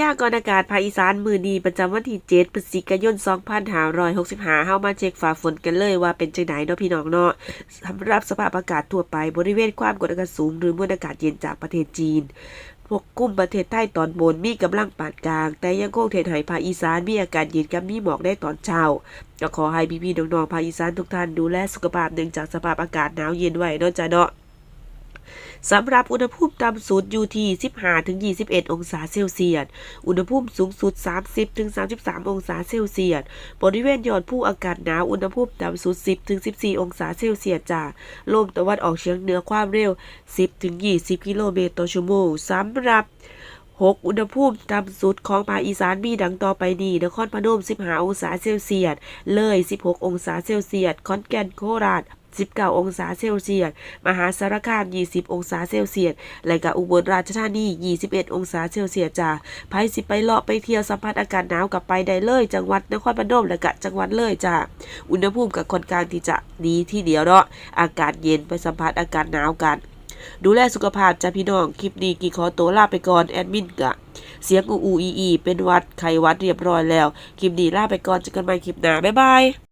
ยากรณ์อากาศภาคอีสานมือดีประจำวันที่7พฤศจิกายน 2565เฮามาเช็คฝ่าฝนกันเลยว่าเป็นจังไดเนาะพี่น้องเนาะสำหรับสภาพอากาศทั่วไปบริเวณความกดอากาศสูงหรือมวลอากาศเย็นจากประเทศจีนพวกกลุ่มประเทศไทยตอนบนมีกำลังปานกลาง แต่ยังคงเทนไหภาคอีสานมีอากาศเย็นกับมีหมอกได้ตอนเช้าก็ขอให้พี่ๆน้องๆภาคอีสานทุกท่านดูแลสุขภาพเนื่องจากสภาพอากาศหนาวเย็นไว้เนาะจ้ะเนาะ สำหรับอุณหภูมิต่ำสุดอยู่ที่ 15-21 องศาเซลเซียส อุณหภูมิสูงสุด 30-33 องศาเซลเซียส บริเวณยอดภูอากาศหนาว อุณหภูมิต่ำสุด 10-14 องศาเซลเซียสจ้าลมตะวันออกเฉียงเหนือความเร็ว 10-20 กิโลเมตรต่อชั่วโมงสำหรับ 6 อุณหภูมิต่ำสุดของภาคอีสานมีดังต่อไปนี้นครพนม 15 องศาเซลเซียส เลย 16 องศาเซลเซียส ขอนแก่นโคราช19 องศาเซลเซียส มหาสารคาม 20 องศาเซลเซียส และก็อุบลราชธานี 21 องศาเซลเซียสจ้าไผสิไปเลาะไปเที่ยวสัมผัสอากาศหนาวกับไปได้เลย จังหวัดนครพนมและก็จังหวัดเลยจ้าอุณหภูมิกับค่อนข้างที่จะดีที่เดียวเนาะ อากาศเย็นไปสัมผัสอากาศหนาวกัน ดูแลสุขภาพจ้าพี่น้อง คลิปนี้กี่ขอตัวลาไปก่อน แอดมินกะ เสียงอูอูอีอีเป็นวัดไขวัดเรียบร้อยแล้ว คลิปนี้ลาไปก่อนเจอกันใหม่คลิปหน้า บ๊ายบาย